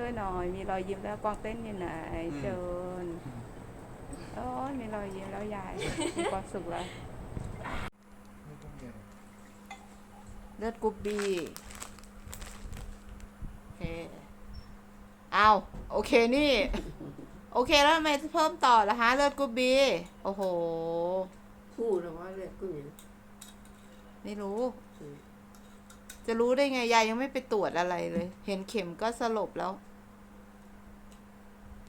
ด้วยหน่อย มีรอยยิ้มแล้วกวางเต้นอยู่ไหนอืมเชิญโอ้ยมีรอยยิ้มแล้วยายมีความสุขแล้วไม่ต้องใหญ่เลือดกรุ๊บบีโอเคเอาโอเคนี่ โอเคแล้วทำไมเพิ่มต่อละฮะเลือดกรุ๊บบีโอ้โหพูดแล้วว่าเลือดกูเนี่ยไม่รู้อืม จะรู้ได้ไงยายยังไม่ไปตรวจอะไรเลย เห็นเข็มก็สลบแล้ว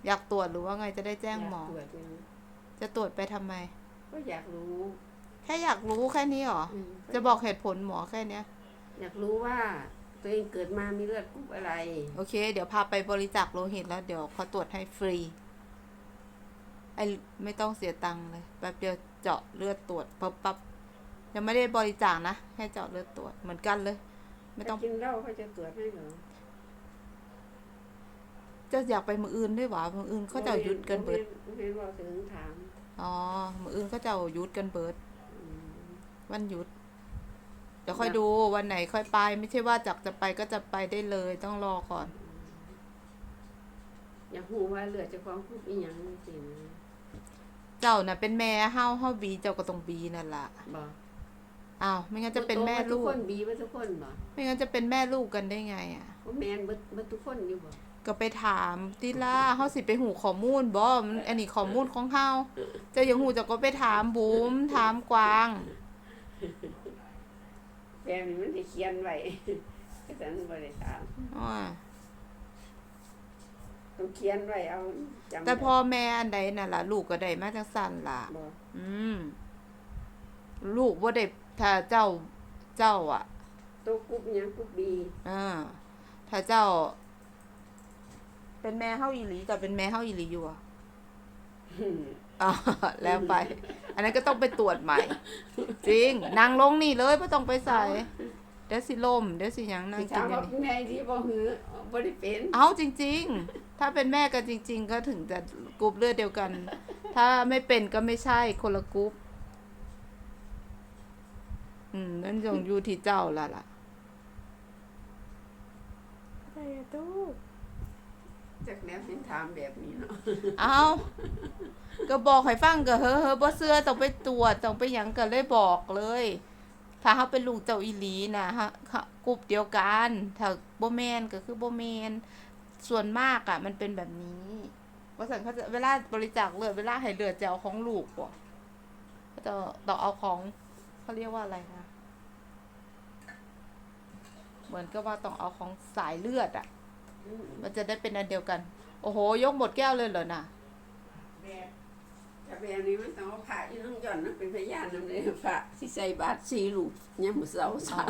อยากตรวจหรือว่าไงจะได้แจ้งหมอยากตรวจเนี่ยจะตรวจไปทำไม ก็อยากรู้ แค่อยากรู้แค่นี้หรออืมจะบอกเหตุผลหมอแค่เนี้ย อยากรู้ว่าตัวเองเกิดมามีเลือดกรุ๊ปอะไร โอเค เดี๋ยวพาไปบริจาคโลหิตแล้วเดี๋ยวเขาตรวจให้ฟรี ไอไม่ต้องเสียตังค์เลยแป๊บเดียวเจาะเลือดตรวจปั๊บปั๊บยังไม่ได้บริจาคนะแค่เจาะเลือดตรวจเหมือนกันเลย ไม่ต้องถ้ากินเหล้าเขาจะตรวจให้เหรอจะอยากไปมืออื่นด้วยหวะมืออื่นเขาจะเอายุดกันเบิดเห็นว่าถึงถามอ๋อมืออื่นเขาจะเอายุดกันเบิดอืมวันหยุดเดี๋ยวค่อยดูวันไหนค่อยไป ไม่ใช่ว่าจากจะไปก็จะไปได้เลยต้องรอก่อน อยากรู้ว่าเลือดเจะความกรุ๊ปอีหยังจริงเจ้าน่ะเป็นแม่เฮาเฮาบีเจ้าก็ต้องบีนั่นล่ะบ่ อ้าวไม่งั้นจะเป็นแม่ลูทุกกคนบีว่าทุกคนบ่ไม่งั้นจะเป็นแม่ลูกกันได้ไงอะว่าแมนเบิดเบิดทุกคนอยู่บ่ก็ไปถามติล่าเฮาสิไปหูข้อมูลบ่มันอันนี้ข้อมูลของเฮาเจะยังหูเจะก็ไปถามบุ๋มถามกวางแฟนนี่มันได้เขียนไว้ก็ฉันบ่ได้ถามอ้อต้องเขียนไว้เอาจำแต่พ่อแม่อันใดน่ะล่ะลูกก็ได้มาจังสั่นล่ะบ่อืม ลูกบ่ได้ถ้าเจ้าเจ้าอะ ตัวกรุ๊ปอีหยังกรุ๊ปบีอ่าถ้าเจ้า เป็นแม่เฮาอีหลีกับเป็นแม่เฮาอีหลีอยู่อะอ่าแล้วไป อันนั้นก็ต้องไปตรวจใหม่ จริงนางลงนี่เลยไม่ต้องไปใส่เดี๋ยวสิลมเดี๋ยวสิหยังนางสิกิถานมอย่าว่างนี้แม่ที่บ่หือบ่ได้เป็นเอาจริง ๆ ถ้าเป็นแม่กันจริง ๆ ก็ถึงจะกรุ๊ปเลือดเดียวกัน ถ้าไม่เป็นก็ไม่ใช่คนละกรุ๊ป อืมนั่นยงอยู่ที่เจ้าละล่ะอะไรอะตู้จากแนวเห็นถามแบบนี้เนาะเอาก็บอกให้ฟังก็เฮ้อเฮ้อบ่เสื้อต้องไปตรวจต้องไปหยังก็เลยบอกเลย ถ้าเขาเป็นลูกเจ้าอีหลีนะฮะเขากลุ่มเดียวกันถ้าบ่แมนก็คือบ่แมนส่วนมากอะ มันเป็นแบบนี้ว่าสันเขาจะเวลาบริจาคเลือดเวลาให้เลือดจะเอาของลูกบ่ก็จะต้องเอาของเขาเรียกว่าอะไรนะเห มือนกับว่าต้องเอาของสายเลือดอะอืมมันจะได้เป็นอันเดียวกัน โอ้โห ยกหมดแก้วเลยเหรอน่ะแบบแต่แบบนี้มันต้องเอาพระอยู่ทั้งย่อนนั่นเป็นพยานนำเลยพระสิใส่บาตรสี่รูปยามมื้อเช้าอ๋ซะอ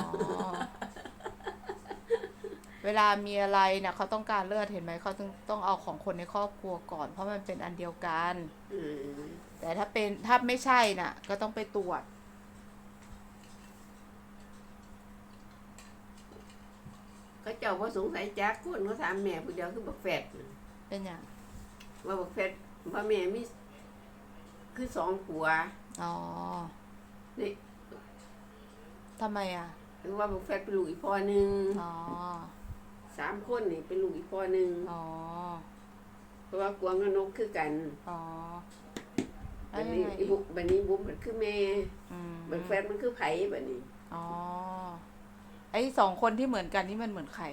เวลามีอะไรเนี่ยเขาต้องการเลือดเห็นไหมเขาต้องต้องเอาของคนในครอบครัวก่อน เพราะมันเป็นอันเดียวกันอืมแต่ถ้าเป็นถ้าไม่ใช่น่ะ ก็ต้องไปตรวจ เขาเจ้าบ่สงสัยจักคนเขาถามแม่ผู้เดียวคือบักแฟดเป็นอย่างว่าบักแฟดว่าแม่มีคือสองผัวอ๋อนี่ทำไมอะหรือว่าบักแฟดเป็นลูกอีกพ่อหนึงอ๋อสามคนนี่เป็นลูกอีกพ่อหนึงอ๋อเพราะว่ากวางกับนกคือกันอ๋อแล้บัวดยังนี้ไงอีอีกบุบัดนี้บุ้มมันคือแม่อืมบักแฟดมันคือไผบัดนี้อ๋อไอ้สองคนที่เหมือนกันนี่มันเหมือนใคร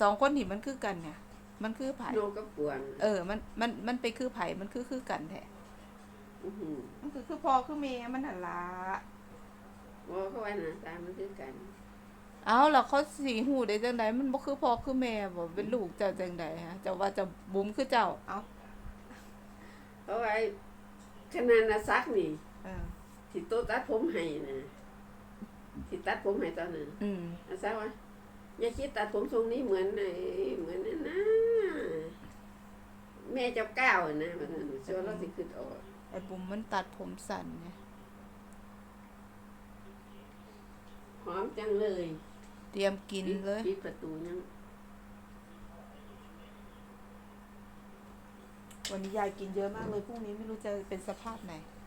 สองคนที่มันคือกันเนี่ย มันคือไผ่นกกับกวางเออ มัน มัน มันไปคือไผ่ มันคือคือกันแท้อื้อหือมันคือคือพอคือเมย์มันหันละว่าเขาว่าหน้าตามันคือกัน เอาแล้วเขาสีหูได้จังไดมันบ่คือพอคือแม่บ่เป็นลูกเจ้าจังไดฮะเจ้าว่าจะบุ้มคือเจ้า เอาเพราะว่าขนาดนาซักนี่เออที่โต๊ะตัดผมให้นะ ที่ตัดผมให้ตอนนั้นอืมนาซักว่าอย่าคิดตัดผมทรงนี้เหมือนไอ้เหมือนนั่นนะแม่เจ้าก้าวอะนะมันเชื่อเราสิขึ้นออกไอ้บุ้มมันตัดผมสั้นไงหอมจังเลยเตรียมกินเลยปิดประตูยังวันนี้ยายกินเยอะมากเลยพรุ่งนี้ไม่รู้จะเป็นสภาพไหนอ